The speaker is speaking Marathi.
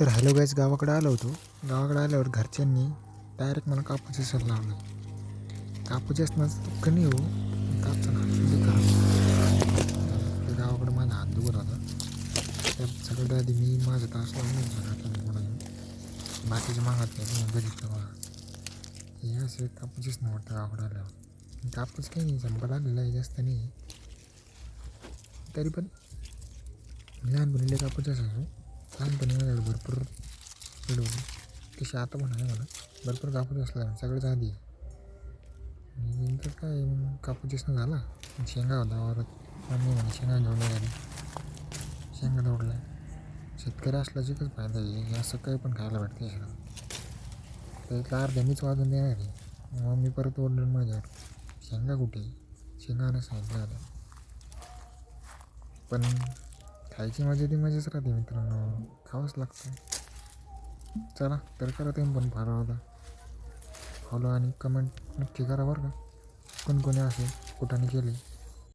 तर हॅलो गाईज गावाकडे आलो होतो. गावाकडे आल्यावर घरच्यांनी डायरेक्ट मला कापूस सर लावलं. कापूस असणार दुःख नाही हो. कापसा म्हणजे गावाकडे माझा हात दुखत होता. त्या सगळ्यात आधी मी माझा तास लावून सगळ्यात म्हणून बाकीचे मागत नाही बघितलं मला हे असं कापूसच नाही वाटतं गावाकडे आल्यावर. कापूस काही नाही संपत आलेला आहे जास्त नाही. तरी पण लहानपणी लय कापूस असायचो लहानपणी माझ्याकडे भरपूर वेळ होती तशी आता पण आहे मला. भरपूर कापूस असला सगळ्याच आधी. आणि नंतर काय मग कापूस दिसणं झाला शेंगा होता वावरात. मम्मी म्हणे शेंगा घेऊन ये शेंगा तोडल्या. शेतकरी असला जिकच फायदा आहे. असं काही पण खायला भेटते सगळं तर एक अर्ध्या मीच वाजून देणार आहे. मग मी परत ओढलं माझ्यावर. शेंगा कुठे? शेंगा आणा सांगितलं आता. पण खायची मजा ती मजाच राहते मित्रांनो. खावंच लागतं चला तर करा तुम्ही पण फार होता फॉलो आणि कमेंट नक्की करा बरं का. कोणकोणी असेल कुठाने केले.